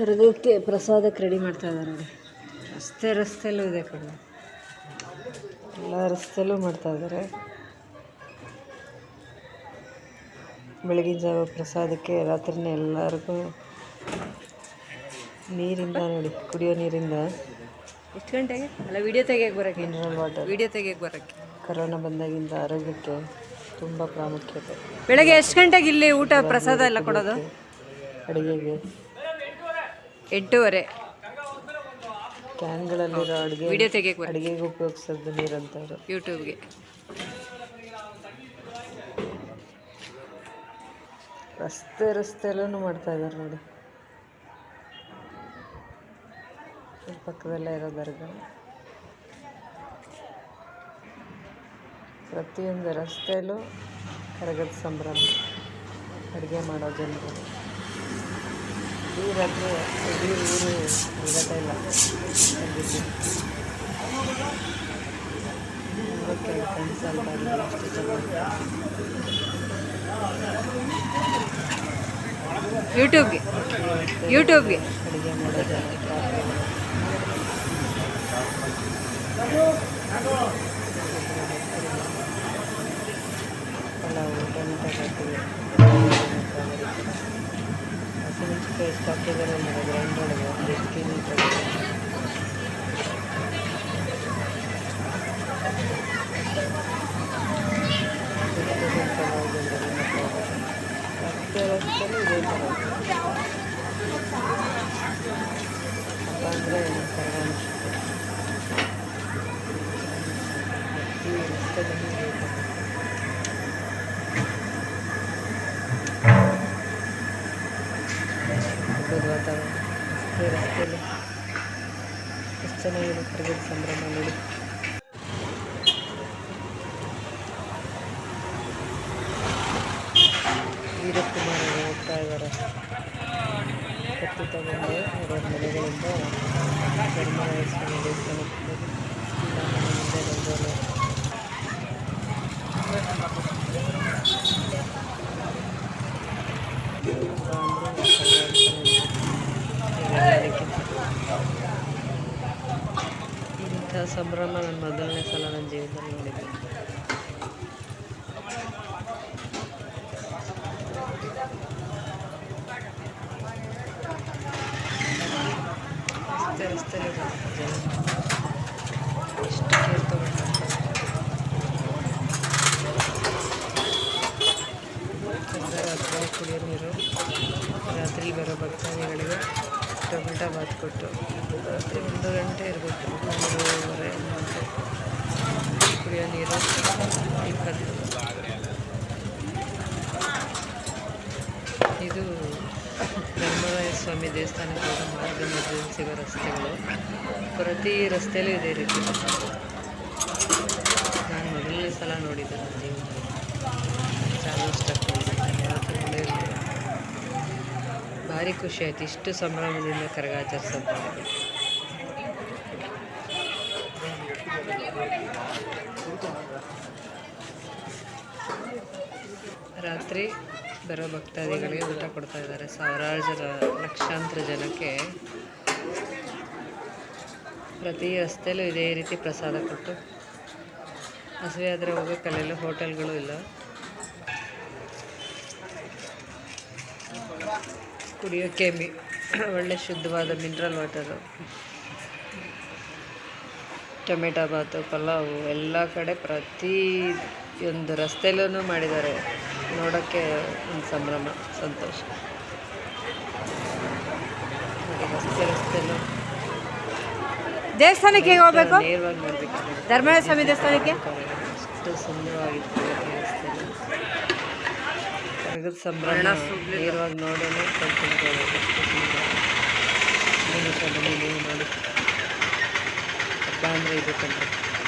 ಕರಗಕ್ಕೆ ಪ್ರಸಾದಕ್ಕೆ ready ಮಾಡ್ತಾ ಇದ್ದಾರೆ ನೋಡಿ ರಸ್ತೆ ರಸ್ತೆಯಲ್ಲೂ ಇದೆ ಕಡೆ ಎಲ್ಲ ರಸ್ತೆಯಲ್ಲೂ ಮಾಡ್ತಾ ಇದ್ದಾರೆ ಬೆಳಗಿನ ಜಾವ ಪ್ರಸಾದಕ್ಕೆ ರಾತ್ರಿನೇ ಎಲ್ಲರಿಗೂ ನೀರಿಂದ ನೋಡಿ ಕುಡಿಯೋ ನೀರಿಂದ. ಎಷ್ಟು ಗಂಟೆಗೆ? ಅಲ್ಲ ವಿಡಿಯೋ ತೆಗಿಯೋಕೆ ಬರೋಕ್ಕೆ. ಮಿನರಲ್ ವಾಟರ್ ವಿಡಿಯೋ ತೆಗಿಯಕ್ಕೆ ಬರೋಕ್ಕೆ. ಕರೋನಾ ಬಂದಾಗಿಂದ ಆರೋಗ್ಯಕ್ಕೆ ತುಂಬ ಪ್ರಾಮುಖ್ಯತೆ. ಬೆಳಗ್ಗೆ ಎಷ್ಟು ಗಂಟೆಗೆ ಇಲ್ಲಿ ಊಟ ಪ್ರಸಾದ ಎಲ್ಲ ಕೊಡೋದು? ಅಡುಗೆಗೆ. ಎಂಟೂವರೆ. ಕ್ಯಾನ್ಗಳಲ್ಲಿರೋ ಅಡುಗೆ ವಿಡಿಯೋ ತೆಗಿಯಕ್ಕೆ ಅಡುಗೆಗೆ ಉಪಯೋಗಿಸೋದು ನೀರಂತವ್ರು. ಯೂಟ್ಯೂಬ್ಗೆ. ರಸ್ತೆ ರಸ್ತೆಯಲ್ಲೂ ಮಾಡ್ತಾ ಇದ್ದಾರೆ ನೋಡಿ. ಪಕ್ಕದಲ್ಲೇ ಇರೋ ದರ್ಗ. ಪ್ರತಿಯೊಂದು ರಸ್ತೆಯಲ್ಲೂ ಕರಗದ ಸಂಭ್ರಮ ಅಡುಗೆ ಮಾಡೋ ಜನರು. ರಾತ್ರಿ ಇಡೀ ಊರು ಇಲ್ಲ. ಅಷ್ಟು ಚೆನ್ನಾಗಿ ಯೂಟ್ಯೂಬ್ಗೆ ಯೂಟ್ಯೂಬ್ಗೆ ಅಡುಗೆ ಮಾಡೋದು ಪಲಾವು ಟೊಮೆಟೊ ಹಸಿಮೆಣಸಿನ್ಕಾಯಿ ಎಷ್ಟು ಹಾಕಿದ್ದಾರೆ ಅಂದರೆ ಗ್ರೈಂಡ್ ಒಳಗೆ ಒಂದು ಎಷ್ಟು ಕೆ ಜಿ ರಸ್ತೆ ರಸ್ತೆಯಲ್ಲೂ ಇದೇ ಥರ ಹಬ್ಬ ಅಂದರೆ ಕರಗಾಣ ಪ್ರತಿ ರಸ್ತೆಯಲ್ಲೂ ರಸ್ತೆಯಲ್ಲಿ. ಎಷ್ಟು ಚೆನ್ನಾಗಿದೆ ಕರಗದ ಸಂಭ್ರಮ ನೋಡಿ. ವೀರಕುಮಾರ್ ಅವರು ಹೋಗ್ತಾ ಇದ್ದಾರೆ. ಕತ್ತಿ ತಗೊಂಡು ಅವರ ಮನೆಗಳಿಂದ ಸಂಭ್ರಮ ನಾನು ಮೊದಲನೇ ಸಲ ನನ್ನ ಜೀವನದಲ್ಲಿ ನೋಡಿದ್ದೆ ರಸ್ತೆ ಎಷ್ಟು ಕುಡಿಯೋ ನೀರು ರಾತ್ರಿ ಬರೋ ಭಕ್ತಾದಿಗಳಿಗೆ ಟೊಮೆಟೊ ಬಾತ್ ಕೊಟ್ಟು, ರಾತ್ರಿ ಒಂದು ಗಂಟೆ ಇರಬೇಕು. ಒಂದೂವರೆ ಗಂಟೆ. ಕುಡಿಯೋ ನೀರು ಇದು ಧರ್ಮರಾಯ ಸ್ವಾಮಿ ದೇವಸ್ಥಾನಕ್ಕೆ ಹೋಗೋ ಮಾರ್ಗ ಮಧ್ಯದಲ್ಲಿ ಸಿಗೋ ರಸ್ತೆಗಳು. ಪ್ರತಿ ರಸ್ತೆಯಲ್ಲೂ ಇದೇ ರೀತಿ. ನಾನು ಮೊದಲನೇ ಸಲ ನೋಡಿದ್ದೆ ನನ್ನ ಜೀವನದಲ್ಲಿ. ಭಾರಿ ಖುಷಿ ಆಯ್ತು. ಇಷ್ಟು ಸಂಭ್ರಮದಿಂದ ಕರಗ ಆಚರಿಸೋದು ರಾತ್ರಿ ಬರೋ ಭಕ್ತಾದಿಗಳಿಗೆ ಊಟ ಕೊಡ್ತಾ ಇದ್ದಾರೆ. ಸಾವಿರಾರು ಜನ, ಲಕ್ಷಾಂತರ ಜನಕ್ಕೆ ಪ್ರತಿ ರಸ್ತೆಯಲ್ಲೂ ಇದೇ ರೀತಿ ಪ್ರಸಾದ ಕೊಟ್ಟು, ಹಸಿವೆ ಆದರೆ ಹೋಗೋಕ್ಕಲ್ಲೆಲ್ಲ ಹೋಟೆಲ್ಗಳು ಇಲ್ಲ. ಕುಡಿಯೋಕ್ಕೆ ಮಿ ಒಳ್ಳೆ ಶುದ್ಧವಾದ mineral water tomato bath pulao ಎಲ್ಲ ಕಡೆ ಪ್ರತಿಯೊಂದು ರಸ್ತೆಯಲ್ಲೂ ಮಾಡಿದ್ದಾರೆ. ನೋಡೋಕ್ಕೆ ಒಂದು ಸಂಭ್ರಮ ಸಂತೋಷ. ರಸ್ತೆ ರಸ್ತೆಯಲ್ಲೂ. ದೇವಸ್ಥಾನಕ್ಕೆ ಹೋಗಬೇಕು? ಧರ್ಮರಾಯ ಸ್ವಾಮಿ ದೇವಸ್ಥಾನಕ್ಕೆ? ಅಷ್ಟು ಸುಂದರವಾಗಿತ್ತು. ಕರಗದ ಸಂಭ್ರಮ ನೇರವಾಗಿ ನೋಡೋಣ ನೋಡಿ. ಹಬ್ಬ ಅಂದರೆ ಇದು ಕಂಡ್ರೆ